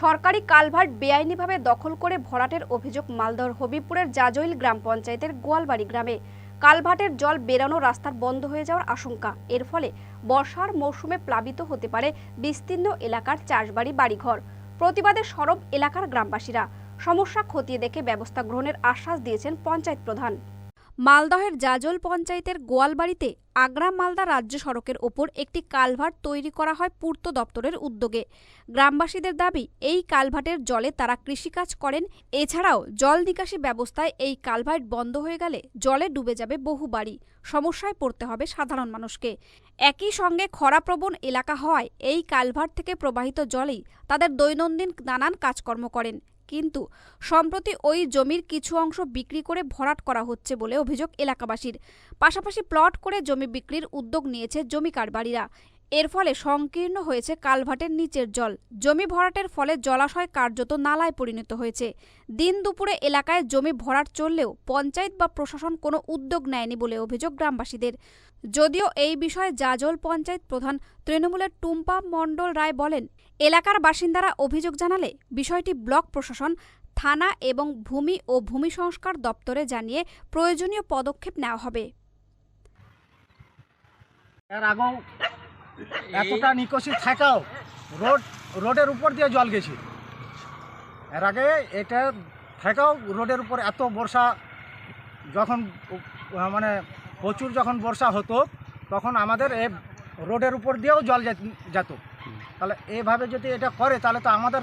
সরকারি কালভার্ট বেআইনিভাবে দখল করে ভরাটের অভিযোগ মালদহর হবিপুরের জাজইল গ্রাম পঞ্চায়েতের গোয়ালবাড়ি গ্রামে। কালভার্টের জল বেরানো রাস্তার বন্ধ হয়ে যাওয়ার আশঙ্কা। এর ফলে বর্ষার মৌসুমে প্লাবিত হতে পারে বিস্তীর্ণ এলাকার চাষবাড়ি বাড়িঘর। প্রতিবাদে সরব এলাকার গ্রামবাসীরা। সমস্যা খতিয়ে দেখে ব্যবস্থা গ্রহণের আশ্বাস দিয়েছেন পঞ্চায়েত প্রধান। মালদহের জাজল পঞ্চায়েতের গোয়ালবাড়িতে আগ্রা মালদা রাজ্য সড়কের ওপর একটি কালভার্ট তৈরি করা হয় পূর্ত দপ্তরের উদ্যোগে। গ্রামবাসীদের দাবি, এই কালভার্টের জলে তারা কৃষিকাজ করেন। এছাড়াও জল নিকাশি ব্যবস্থায় এই কালভার্ট বন্ধ হয়ে গেলে জলে ডুবে যাবে বহু বাড়ি। সমস্যায় পড়তে হবে সাধারণ মানুষকে। একই সঙ্গে খরাপ্রবণ এলাকা হওয়ায় এই কালভার্ট থেকে প্রবাহিত জলেই তাদের দৈনন্দিন নানান কাজকর্ম করেন। কিন্তু সম্প্রতি ওই জমির কিছু অংশ বিক্রি করে ভরাট করা হচ্ছে বলে অভিযোগ এলাকাবাসীর। পাশাপাশি প্লট করে জমি বিক্রির উদ্যোগ নিয়েছে জমি কারবারিরা। এর ফলে সংকীর্ণ হয়েছে কালভাটের নিচের জল। জমি ভরাটের ফলে জলাশয় কার্যত নালায় পরিণত হয়েছে। দিন দুপুরে এলাকায় জমি ভরাট চললেও পঞ্চায়েত বা প্রশাসন কোনো উদ্যোগ নেয়নি বলে অভিযোগ গ্রামবাসীদের। যদিও এই বিষয়ে জাজল পঞ্চায়েত প্রধান তৃণমূলের টুম্পা মণ্ডল রায় বলেন, এলাকার বাসিন্দারা অভিযোগ জানালে বিষয়টি ব্লক প্রশাসন, থানা এবং ভূমি ও ভূমি সংস্কার দপ্তরে জানিয়ে প্রয়োজনীয় পদক্ষেপ নেওয়া হবে। এতটা নিকশি থাকাও রোড, রোডের উপর দিয়ে জল গেছে। এর আগে এটা থাকাও রোডের উপর এত বর্ষা যখন মানে প্রচুর যখন বর্ষা হতো তখন আমাদের এ রোডের উপর দিয়েও জল যেত- যেত। তাহলে এভাবে যদি এটা করে তাহলে তো আমাদের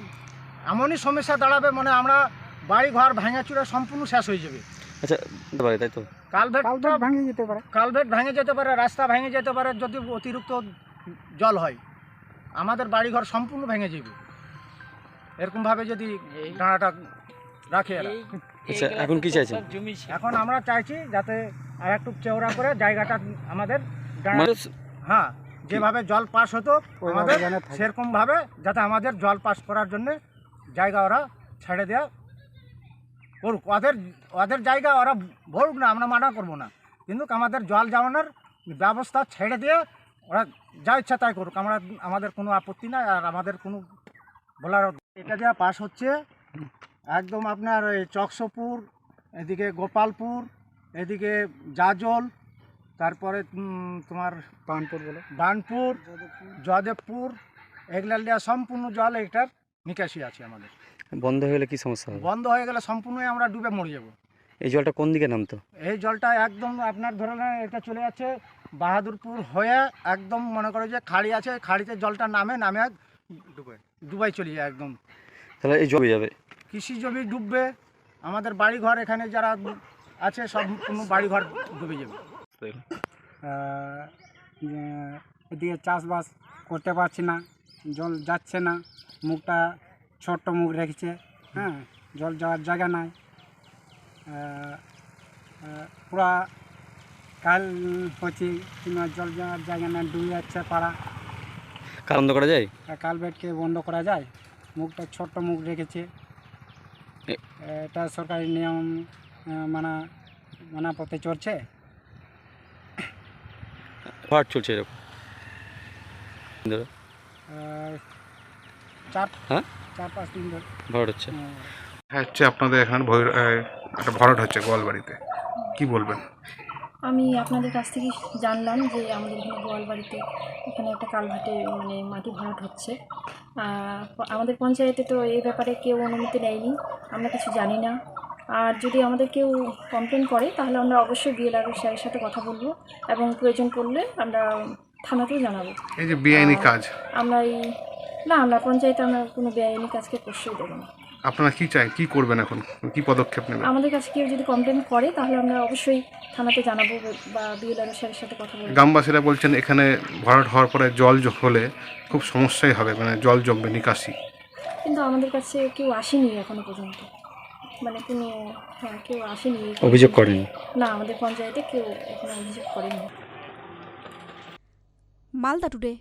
এমনই সমস্যা দাঁড়াবে মানে আমরা বাড়ি ঘর ভাঙাচুরা সম্পূর্ণ শেষ হয়ে যাবে। আচ্ছা তাই তো? কালভেট ভাঙে যেতে পারে। কালভেট ভেঙে যেতে পারে রাস্তা ভেঙে যেতে পারে যদি অতিরিক্ত জল হয়। আমাদের বাড়িঘর সম্পূর্ণ ভেঙে যাবে। এরকমভাবে যদি ডাঁড়াটা রাখে আচ্ছা এখন কি চাইছেন? এখন আমরা চাইছি যাতে আর একটু চওড়া করে জায়গাটা আমাদের হ্যাঁ যেভাবে জল পাস হতো আমাদের সেরকমভাবে যাতে আমাদের জল পাস করার জন্য জায়গা ওরা ছেড়ে দেওয়া করুক। ওদের ওদের জায়গা ওরা ভরুক না আমরা মানা করব না। কিন্তু আমাদের জল যাওয়ানোর ব্যবস্থা ছেড়ে দিয়ে ওরা যা ইচ্ছা তাই করুক। আমরা আমাদের কোনো আপত্তি নাই আর আমাদের কোনো বলার এটা যা পাস হচ্ছে একদম আপনার ওই চকসপুর এদিকে গোপালপুর এদিকে জাজল তারপরে তোমার বানপুর বলো। বানপুর জয়দেবপুর এগুলা সম্পূর্ণ জল এটার নিকাশি আছে আমাদের। বন্ধ হয়ে গেলে কি সমস্যা হবে? বন্ধ হয়ে গেলে সম্পূর্ণই আমরা ডুবে মরে যাব। এই জলটা কোন দিকে নামতো? এই জলটা একদম আপনার ধরে নেন এটা চলে যাচ্ছে বাহাদুরপুর হয়ে একদম মনে করো যে খাড়ি আছে খাড়িতে জলটা নামে নামে ডুবে। ডুবাই চলে যায় একদম। তাহলে এই জমি যাবে? কৃষি জমি ডুববে। আমাদের বাড়িঘর এখানে যারা আছে সম্পূর্ণ বাড়িঘর ডুবে যাবে। এদিকে চাষবাস করতে পারছি না জল যাচ্ছে না মুখটা ছোট্ট মুখ রেখেছে হ্যাঁ জল যাওয়ার জায়গা নাই। পুরা কাল হচ্ছে কিংবা জল যাওয়ার জায়গা নাই ডুবে যাচ্ছে পাড়া। কার বন্ধ করা যায়? কালবেটকে বন্ধ করা যায়? মুখটা ছোট্ট মুখ রেখেছে। এটা সরকারি নিয়ম মানা মানা পথে চলছে ফাট চলছে এরকম। ধরো, চার হ্যাঁ? চার পাঁচ দিন ধরে। ভরাট হচ্ছে। আহ, হ্যাঁ হচ্ছে আপনাদের এখানে ভৈর একটা ভরাট হচ্ছে গোয়ালবাড়িতে। কি বলবেন? আমি আপনাদের কাছ থেকে জানলাম যে আমাদের এখানে গোয়ালবাড়িতে এখানে একটা কালভার্টে মানে মাটি ভরাট হচ্ছে। আমাদের পঞ্চায়েতে তো এই ব্যাপারে কেউ অনুমতি নেয়নি। আমরা কিছু জানি না। আর যদি আমাদের কেউ কমপ্লেন করে তাহলে আমরা অবশ্যই বিএলআর স্যারের সাথে কথা বলব এবং প্রয়োজন পড়লে আমরা থানাতেও জানাব। এই যে বেআইনি কাজ। আমরা এই না আমরা পঞ্চায়েতে আমরা কোনো বেআইনি কাজকে প্রশ্রয় দেবো না। আপনারা কি চাই কি করবেন এখন? কি পদক্ষেপ নেবেন? আমাদের কাছে কেউ যদি কমপ্লেন করে তাহলে আমরা অবশ্যই থানাতে জানাব বা বিএলআর স্যারের সাথে কথা বলব। গ্রামবাসীরা বলছেন এখানে ভরাট হওয়ার পরে জল হলে খুব সমস্যাই হবে মানে জল জমবে নিকাশি। কিন্তু আমাদের কাছে কেউ আসেনি এখনও পর্যন্ত। মানে কোনো হ্যাঁ কেউ আসেনি অভিযোগ করেনি? না আমাদের পঞ্চায়েতে কেউ এখনও অভিযোগ করেনি। মালদা টুডে।